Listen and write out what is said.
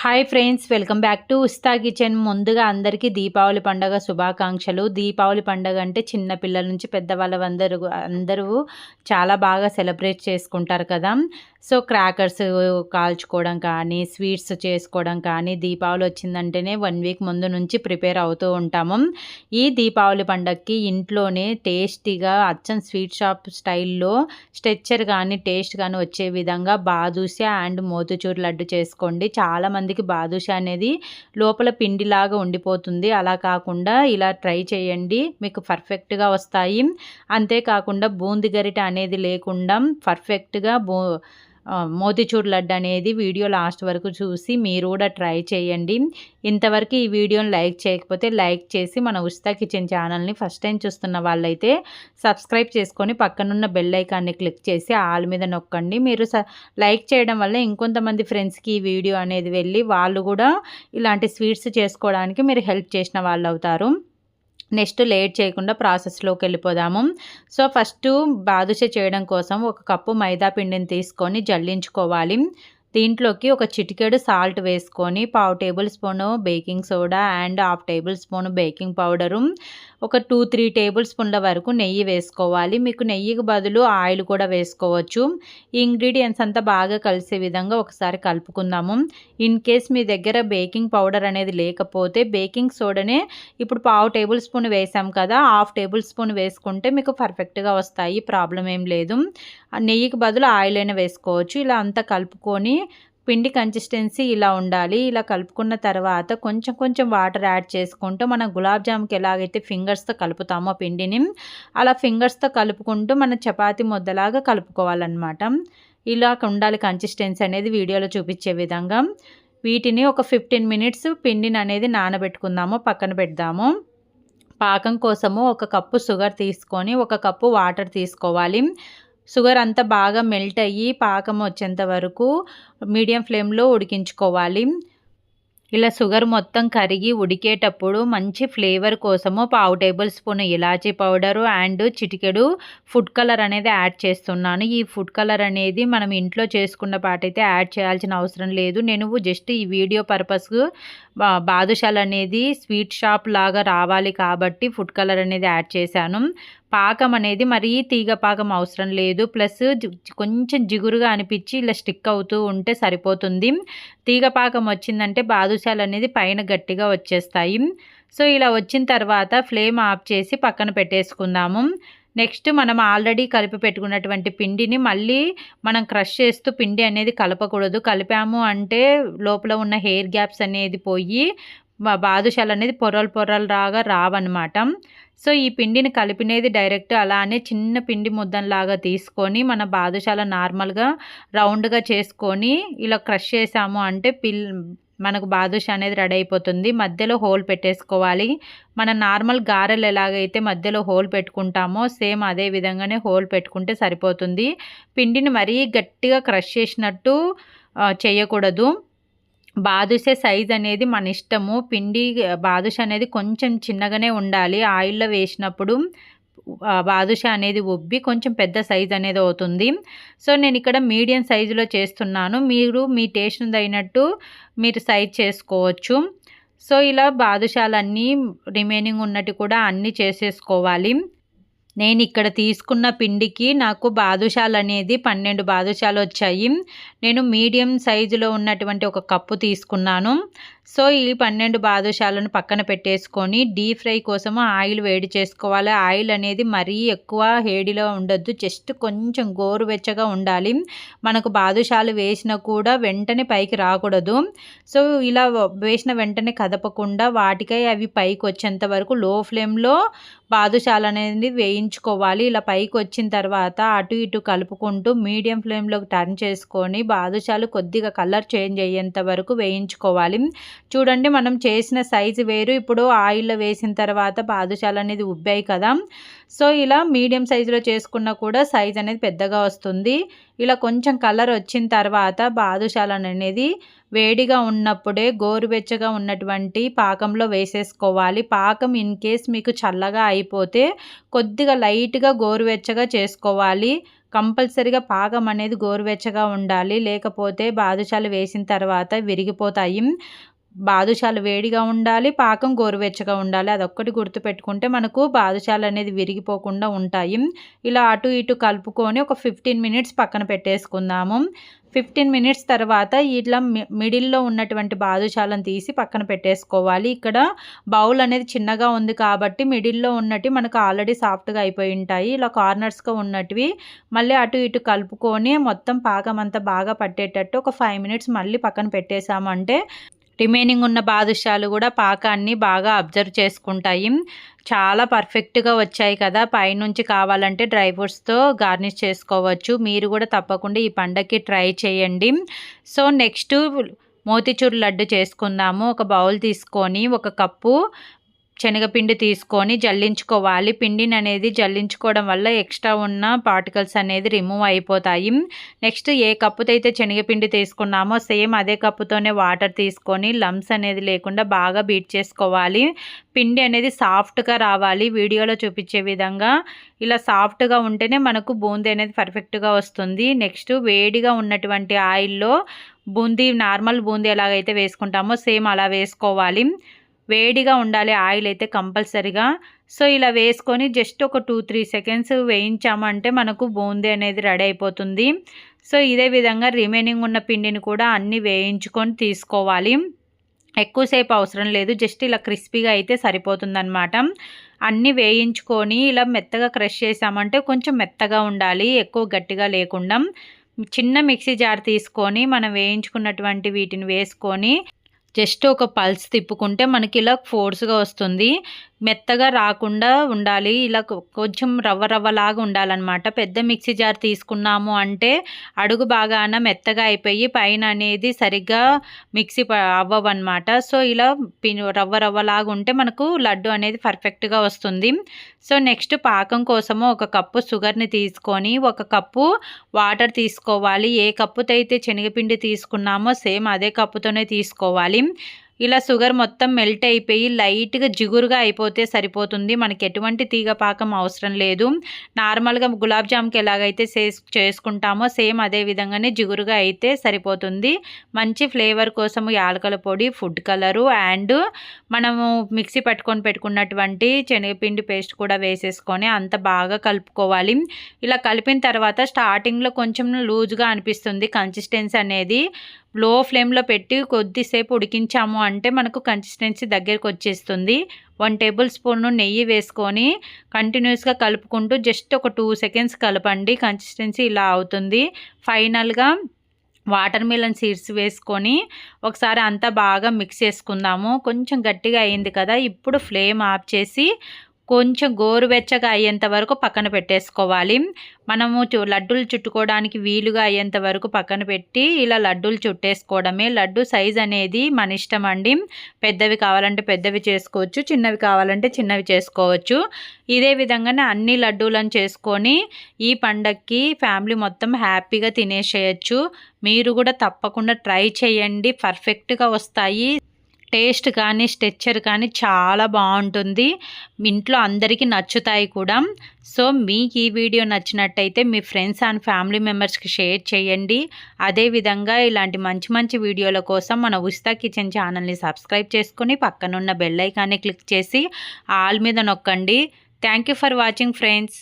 Hi friends welcome back to Usta kitchen. ముందుగా అందరికీ దీపావళి పండగ శుభాకాంక్షలు. దీపావళి పండగ అంటే చిన్న పిల్లల నుంచి పెద్దవాళ్ళ అందరూ అందరూ చాలా బాగా సెలబ్రేట్ చేసుకుంటారు కదా. సో క్రాకర్స్ కాల్చుకోవడం కానీ స్వీట్స్ చేసుకోవడం కానీ దీపావళి వచ్చిందంటేనే వన్ వీక్ ముందు నుంచి ప్రిపేర్ అవుతూ ఉంటాము. ఈ దీపావళి పండగకి ఇంట్లోనే టేస్టీగా అచ్చం స్వీట్ షాప్ స్టైల్లో స్ట్రెచ్చర్ కానీ టేస్ట్ కానీ వచ్చే విధంగా బాదుషా అండ్ మోతుచూర్ లడ్డు చేసుకోండి. చాలామందికి బాదుషా అనేది లోపల పిండిలాగా ఉండిపోతుంది. అలా కాకుండా ఇలా ట్రై చేయండి. మీకు పర్ఫెక్ట్గా వస్తాయి. అంతేకాకుండా బూంది గరిట అనేది లేకుండా పర్ఫెక్ట్గా బూ మోతిచూర్ లడ్డు అనేది వీడియో లాస్ట్ వరకు చూసి మీరు కూడా ట్రై చేయండి. ఇంతవరకు ఈ వీడియోని లైక్ చేయకపోతే లైక్ చేసి మన ఉచిత కిచెన్ ఛానల్ని ఫస్ట్ టైం చూస్తున్న వాళ్ళైతే సబ్స్క్రైబ్ చేసుకొని పక్కనున్న బెల్ ఐకాన్ని క్లిక్ చేసి ఆల్ మీద నొక్కండి. మీరు లైక్ చేయడం వల్ల ఇంకొంతమంది ఫ్రెండ్స్కి ఈ వీడియో అనేది వెళ్ళి వాళ్ళు కూడా ఇలాంటి స్వీట్స్ చేసుకోవడానికి మీరు హెల్ప్ చేసిన వాళ్ళు అవుతారు. నెక్స్ట్ లేట్ చేయకుండా ప్రాసెస్లోకి వెళ్ళిపోదాము. సో ఫస్ట్ బాదుష చేయడం కోసం ఒక కప్పు మైదా పిండిని తీసుకొని జల్లించుకోవాలి. దీంట్లోకి ఒక చిటికెడు సాల్ట్ వేసుకొని పావు table spoon baking soda and half table spoon baking powder. ఒక టూ త్రీ టేబుల్ స్పూన్ల వరకు నెయ్యి వేసుకోవాలి. మీకు నెయ్యికి బదులు ఆయిల్ కూడా వేసుకోవచ్చు. ఈ ఇంగ్రీడియంట్స్ అంతా బాగా కలిసే విధంగా ఒకసారి కలుపుకుందాము. ఇన్ కేస్ మీ దగ్గర బేకింగ్ పౌడర్ అనేది లేకపోతే బేకింగ్ సోడానే ఇప్పుడు పావు టేబుల్ స్పూన్ వేసాం కదా హాఫ్ టేబుల్ స్పూన్ వేసుకుంటే మీకు పర్ఫెక్ట్గా వస్తాయి ప్రాబ్లం ఏం లేదు. నెయ్యికి బదులు ఆయిల్ అయినా వేసుకోవచ్చు. ఇలా అంతా కలుపుకొని పిండి కన్సిస్టెన్సీ ఇలా ఉండాలి. ఇలా కలుపుకున్న తర్వాత కొంచెం కొంచెం వాటర్ యాడ్ చేసుకుంటూ మనం గులాబ్ జామ్కి ఎలాగైతే ఫింగర్స్తో కలుపుతామో పిండిని అలా ఫింగర్స్తో కలుపుకుంటూ మన చపాతి ముద్దలాగా కలుపుకోవాలన్నమాట. ఇలా ఉండాలి కన్సిస్టెన్సీ అనేది వీడియోలో చూపించే విధంగా. వీటిని ఒక ఫిఫ్టీన్ మినిట్స్ పిండిని అనేది నానబెట్టుకుందాము పక్కన పెడదాము. పాకం కోసము ఒక కప్పు షుగర్ తీసుకొని ఒక కప్పు వాటర్ తీసుకోవాలి. షుగర్ అంతా బాగా మెల్ట్ అయ్యి పాకం వచ్చేంత వరకు మీడియం ఫ్లేమ్లో ఉడికించుకోవాలి. ఇలా షుగర్ మొత్తం కరిగి ఉడికేటప్పుడు మంచి ఫ్లేవర్ కోసము పావు టేబుల్ స్పూన్ ఇలాచీ పౌడరు అండ్ చిటికెడు ఫుడ్ కలర్ అనేది యాడ్ చేస్తున్నాను. ఈ ఫుడ్ కలర్ అనేది మనం ఇంట్లో చేసుకున్న పాటైతే యాడ్ చేయాల్సిన అవసరం లేదు. నేను జస్ట్ ఈ వీడియో పర్పస్ బాదుషాలు అనేది స్వీట్ షాప్ లాగా రావాలి కాబట్టి ఫుడ్ కలర్ అనేది యాడ్ చేశాను. పాకం అనేది మరీ తీగ పాకం అవసరం లేదు. ప్లస్ కొంచెం జిగురుగా అనిపించి ఇలా స్టిక్ అవుతూ ఉంటే సరిపోతుంది. తీగ పాకం వచ్చిందంటే బాదుషాలు అనేది పైన గట్టిగా వచ్చేస్తాయి. సో ఇలా వచ్చిన తర్వాత ఫ్లేమ్ ఆఫ్ చేసి పక్కన పెట్టేసుకుందాము. నెక్స్ట్ మనం ఆల్రెడీ కలిపి పెట్టుకున్నటువంటి పిండిని మళ్ళీ మనం క్రష్ చేస్తూ పిండి అనేది కలపకూడదు. కలిపాము అంటే లోపల ఉన్న హెయిర్ గ్యాప్స్ అనేది పోయి బాదుషాలు అనేది పొరలు పొరలు రాగా రావన్నమాట. సో ఈ పిండిని కలిపినది డైరెక్ట్ అలానే చిన్న పిండి ముద్దంలాగా తీసుకొని మన బాదుషాల నార్మల్గా రౌండ్గా చేసుకొని ఇలా క్రష్ చేసాము అంటే పిల్ మనకు బాదుషా అనేది రెడీ అయిపోతుంది. మధ్యలో హోల్ పెట్టేసుకోవాలి. మన నార్మల్ గారెలు ఎలాగైతే మధ్యలో హోల్ పెట్టుకుంటామో సేమ్ అదే విధంగానే హోల్ పెట్టుకుంటే సరిపోతుంది. పిండిని మరీ గట్టిగా క్రష్ చేసినట్టు చేయకూడదు. బాదుష సైజ్ అనేది మన ఇష్టము. పిండి బాదుష అనేది కొంచెం చిన్నగానే ఉండాలి. ఆయిల్లో వేసినప్పుడు బాదుషా అనేది ఉబ్బి కొంచెం పెద్ద సైజ్ అనేది అవుతుంది. సో నేను ఇక్కడ మీడియం సైజులో చేస్తున్నాను. మీరు మీ టేస్ట్ అయినట్టు మీరు సైజ్ చేసుకోవచ్చు. సో ఇలా బాదుషాలన్నీ రిమైనింగ్ ఉన్నట్టు కూడా అన్నీ చేసేసుకోవాలి. నేను ఇక్కడ తీసుకున్న పిండికి నాకు బాదుషాలు అనేది పన్నెండు బాదుషాలు వచ్చాయి నేను మీడియం సైజులో ఉన్నటువంటి ఒక కప్పు తీసుకున్నాను. సో ఈ పన్నెండు బాదుషాలను పక్కన పెట్టేసుకొని డీప్ ఫ్రై కోసము ఆయిల్ వేడి చేసుకోవాలి. ఆయిల్ అనేది మరీ ఎక్కువ హేడిలో ఉండొద్దు. జస్ట్ కొంచెం గోరువెచ్చగా ఉండాలి. మనకు బాదుషాలు వేసినా కూడా వెంటనే పైకి రాకూడదు. సో ఇలా వేసిన వెంటనే కదపకుండా వాటికై అవి పైకి వచ్చేంత వరకు లో ఫ్లేమ్లో బాదుషాలు అనేది వేయించుకోవాలి. ఇలా పైకి వచ్చిన తర్వాత అటు ఇటు కలుపుకుంటూ మీడియం ఫ్లేమ్లోకి టర్న్ చేసుకొని బాదుషాలు కొద్దిగా కలర్ చేంజ్ అయ్యేంత వరకు వేయించుకోవాలి. చూడండి మనం చేసిన సైజు వేరు. ఇప్పుడు ఆయిల్లో వేసిన తర్వాత బాదుషాలు అనేది ఉబ్బాయి కదా. సో ఇలా మీడియం సైజులో చేసుకున్నా కూడా సైజ్ అనేది పెద్దగా వస్తుంది. ఇలా కొంచెం కలర్ వచ్చిన తర్వాత బాదుషాలను అనేది వేడిగా ఉన్నప్పుడే గోరువెచ్చగా ఉన్నటువంటి పాకంలో వేసేసుకోవాలి. పాకం ఇన్ కేస్ మీకు చల్లగా అయిపోతే కొద్దిగా లైట్గా గోరువెచ్చగా చేసుకోవాలి. కంపల్సరిగా పాకం అనేది గోరువెచ్చగా ఉండాలి. లేకపోతే బాదుషాలు వేసిన తర్వాత విరిగిపోతాయి. బాదుషాలు వేడిగా ఉండాలి పాకం గోరువెచ్చగా ఉండాలి. అదొక్కటి గుర్తుపెట్టుకుంటే మనకు బాదుషాలు అనేది విరిగిపోకుండా ఉంటాయి. ఇలా అటు ఇటు కలుపుకొని ఒక ఫిఫ్టీన్ మినిట్స్ పక్కన పెట్టేసుకుందాము. ఫిఫ్టీన్ మినిట్స్ తర్వాత ఇట్లా మిడిల్లో ఉన్నటువంటి బాదుషాలను తీసి పక్కన పెట్టేసుకోవాలి. ఇక్కడ బౌల్ అనేది చిన్నగా ఉంది కాబట్టి మిడిల్లో ఉన్నట్టు మనకు ఆల్రెడీ సాఫ్ట్గా అయిపోయి ఉంటాయి. ఇలా కార్నర్స్గా ఉన్నటివి మళ్ళీ అటు ఇటు కలుపుకొని మొత్తం పాకం అంతా బాగా పట్టేటట్టు ఒక ఫైవ్ మినిట్స్ మళ్ళీ పక్కన పెట్టేసామంటే రిమైనింగ్ ఉన్న బాదుషాలు కూడా పాకాన్ని బాగా అబ్జర్వ్ చేసుకుంటాయి. చాలా పర్ఫెక్ట్గా వచ్చాయి కదా. పైనుంచి కావాలంటే డ్రై ఫ్రూట్స్తో గార్నిష్ చేసుకోవచ్చు. మీరు కూడా తప్పకుండా ఈ పండగకి ట్రై చేయండి. సో నెక్స్ట్ మోతిచూర్ లడ్డు చేసుకుందాము. ఒక బౌల్ తీసుకొని ఒక కప్పు శనగపిండి తీసుకొని జల్లించుకోవాలి. పిండిని అనేది జల్లించుకోవడం వల్ల ఎక్స్ట్రా ఉన్న పార్టికల్స్ అనేది రిమూవ్ అయిపోతాయి. నెక్స్ట్ ఏ కప్పుతో అయితే శనగపిండి తీసుకున్నామో సేమ్ అదే కప్పుతోనే వాటర్ తీసుకొని లమ్స్ అనేది లేకుండా బాగా బీట్ చేసుకోవాలి. పిండి అనేది సాఫ్ట్గా రావాలి. వీడియోలో చూపించే విధంగా ఇలా సాఫ్ట్గా ఉంటేనే మనకు బూందీ అనేది పర్ఫెక్ట్గా వస్తుంది. నెక్స్ట్ వేడిగా ఉన్నటువంటి ఆయిల్లో బూందీ నార్మల్ బూందీ ఎలాగైతే వేసుకుంటామో సేమ్ అలా వేసుకోవాలి. వేడిగా ఉండాలి ఆయిల్ అయితే కంపల్సరిగా. సో ఇలా వేసుకొని జస్ట్ ఒక టూ త్రీ సెకండ్స్ వేయించామంటే మనకు బూందీ అనేది రెడీ అయిపోతుంది. సో ఇదే విధంగా రిమైనింగ్ ఉన్న పిండిని కూడా అన్నీ వేయించుకొని తీసుకోవాలి. ఎక్కువసేపు అవసరం లేదు జస్ట్ ఇలా క్రిస్పీగా అయితే సరిపోతుందనమాట అన్నీ వేయించుకొని ఇలా మెత్తగా క్రష్ చేసామంటే కొంచెం మెత్తగా ఉండాలి ఎక్కువ గట్టిగా లేకుండా. చిన్న మిక్సీ జార్ తీసుకొని మనం వేయించుకున్నటువంటి వీటిని వేసుకొని జస్ట్ ఒక పల్స్ తిప్పుకుంటే మనకి ఇలా ఫోర్స్గా వస్తుంది. మెత్తగా రాకుండా ఉండాలి. ఇలా కొంచెం రవ్వ రవ్వలాగా ఉండాలన్నమాట. పెద్ద మిక్సీ జార్ తీసుకున్నాము అంటే అడుగు బాగాన మెత్తగా అయిపోయి పైన అనేది సరిగ్గా మిక్సీ అవ్వవన్నమాట. సో ఇలా రవ్వ రవ్వలాగా ఉంటే మనకు లడ్డు అనేది పర్ఫెక్ట్గా వస్తుంది. సో నెక్స్ట్ పాకం కోసము ఒక కప్పు షుగర్ని తీసుకొని ఒక కప్పు వాటర్ తీసుకోవాలి. ఏ కప్పుతో అయితే శనగపిండి తీసుకున్నామో సేమ్ అదే కప్పుతోనే తీసుకోవాలి. ఇలా షుగర్ మొత్తం మెల్ట్ అయిపోయి లైట్గా జిగురుగా అయిపోతే సరిపోతుంది. మనకి ఎటువంటి తీగ పాకం అవసరం లేదు. నార్మల్గా గులాబ్ జామ్కి ఎలాగైతే చేసుకుంటామో సేమ్ అదే విధంగానే జిగురుగా అయితే సరిపోతుంది. మంచి ఫ్లేవర్ కోసము యాలకల పొడి ఫుడ్ కలరు అండ్ మనము మిక్సీ పట్టుకొని పెట్టుకున్నటువంటి శనగపిండి పేస్ట్ కూడా వేసేసుకొని అంత బాగా కలుపుకోవాలి. ఇలా కలిపిన తర్వాత స్టార్టింగ్లో కొంచెం లూజ్గా అనిపిస్తుంది. కన్సిస్టెన్సీ అనేది లో ఫ్లేమ్లో పెట్టి కొద్దిసేపు ఉడికించాము అంటే మనకు కన్సిస్టెన్సీ దగ్గరికి వచ్చేస్తుంది. వన్ టేబుల్ స్పూన్ నెయ్యి వేసుకొని కంటిన్యూస్గా కలుపుకుంటూ జస్ట్ ఒక టూ సెకండ్స్ కలపండి. కన్సిస్టెన్సీ ఇలా అవుతుంది. ఫైనల్గా వాటర్ మిలన్ సీడ్స్ వేసుకొని ఒకసారి అంతా బాగా మిక్స్ చేసుకుందాము. కొంచెం గట్టిగా అయింది కదా ఇప్పుడు ఫ్లేమ్ ఆఫ్ చేసి కొంచెం గోరువెచ్చగా అయ్యేంత వరకు పక్కన పెట్టేసుకోవాలి. మనము లడ్డూలు చుట్టుకోవడానికి వీలుగా అయ్యేంత వరకు పక్కన పెట్టి ఇలా లడ్డూలు చుట్టేసుకోవడమే. లడ్డు సైజ్ అనేది మన ఇష్టం అండి. పెద్దవి కావాలంటే పెద్దవి చేసుకోవచ్చు చిన్నవి కావాలంటే చిన్నవి చేసుకోవచ్చు. ఇదే విధంగానే అన్ని లడ్డూలను చేసుకొని ఈ పండక్కి ఫ్యామిలీ మొత్తం హ్యాపీగా తినేసేయచ్చు. మీరు కూడా తప్పకుండా ట్రై చేయండి. పర్ఫెక్ట్గా వస్తాయి. టేస్ట్ కానీ స్ట్రెచ్చర్ కానీ చాలా బాగుంటుంది. ఇంట్లో అందరికీ నచ్చుతాయి కూడా. సో మీకు ఈ వీడియో నచ్చినట్టయితే మీ ఫ్రెండ్స్ అండ్ ఫ్యామిలీ మెంబర్స్కి షేర్ చేయండి. అదేవిధంగా ఇలాంటి మంచి మంచి వీడియోల కోసం మన ఉస్తా కిచెన్ ఛానల్ని సబ్స్క్రైబ్ చేసుకొని పక్కనున్న బెల్ ఐకాన్ని క్లిక్ చేసి ఆల్ మీద నొక్కండి. Thank for watching friends.